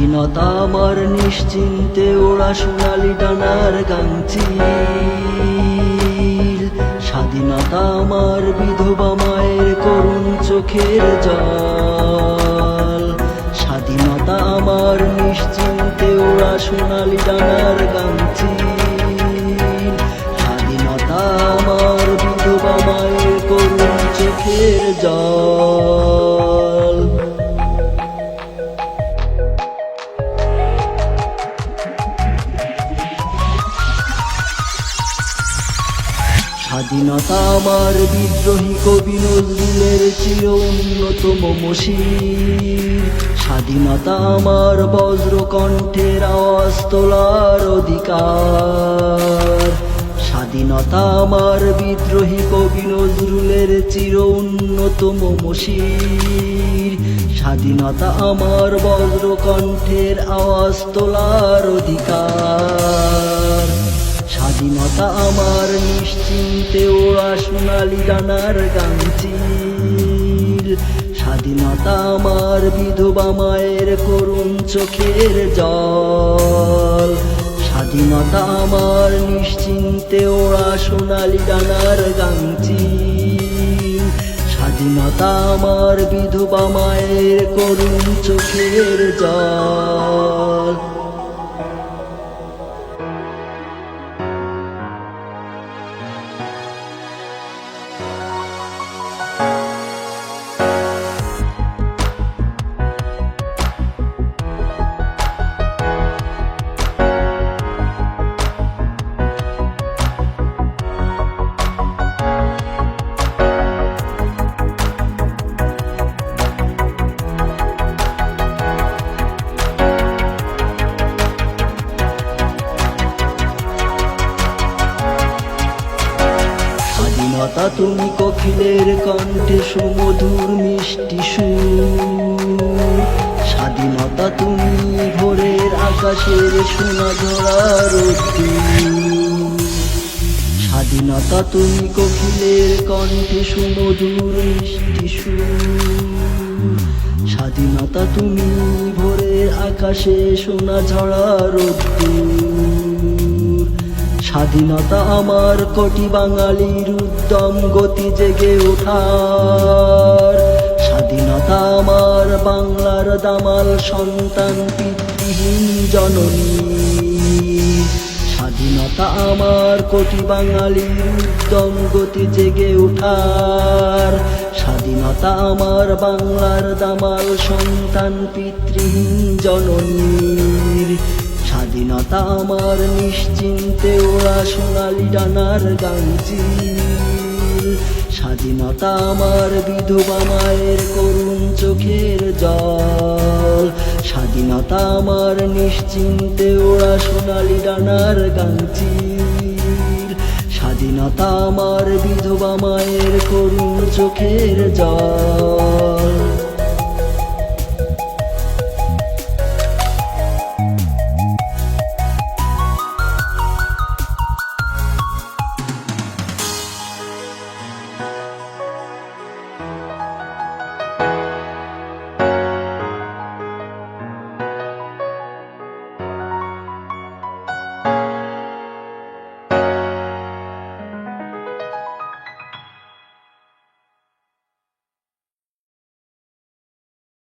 স্বাধীনতা আমার নিশ্চিন্তে ওরা সোনালি ডানার কাঞ্চি স্বাধীনতা আমার বিধবা মায়ের করুণ চোখের জল। স্বাধীনতা আমার নিশ্চিন্তে ওরা সোনালি ডানার গাংচি স্বাধীনতা আমার বিদ্রোহী কবি নজরুলের চির মশির স্বাধীনতা আমার বজ্র কণ্ঠের আওয়াজ তোলার অধিকার। স্বাধীনতা আমার বিদ্রোহী কবি নজরুলের চির অন্যতম মশির স্বাধীনতা আমার বজ্র কণ্ঠের আওয়াজ তোলার অধিকার। স্বাধীনতা আমার নিশ্চিন্তে ওরা সোনালি ডানার গাংচিল স্বাধীনতা আমার বিধবা মায়ের করুণ চোখের জল। স্বাধীনতা আমার নিশ্চিন্তে ওরা সোনালি ডানার গাংচিল স্বাধীনতা আমার বিধবা মায়ের করুণ চোখের জল। স্বাধীনতা তুমি কোকিলের কণ্ঠে সুমধুর মিষ্টি সুর। স্বাধীনতা তুমি ভোরের আকাশের সোনা রোদ্দুর। স্বাধীনতা তুমি কোকিলের কণ্ঠে সুমধুর মিষ্টি সুর। স্বাধীনতা তুমি ভোরের আকাশে সোনা ঝরা রোদ্দুর। স্বাধীনতা আমার কোটি বাঙালির উদ্যম গতি জেগে ওঠার। স্বাধীনতা আমার বাংলার দামাল সন্তান, পিতৃহীন জননী। স্বাধীনতা আমার কোটি বাঙালির উদ্যম গতি জেগে ওঠার। স্বাধীনতা আমার বাংলার দামাল সন্তান, পিতৃহীন স্বাধীনতা আমার নিশ্চিন্তে ওরা সোনালি ডানার গাংচিল স্বাধীনতা আমার বিধবা মায়ের করুণ চোখের জল। স্বাধীনতা আমার নিশ্চিন্তে ওরা সোনালি ডানার গাংচিল স্বাধীনতা আমার বিধবা মায়ের করুণ চোখের জল।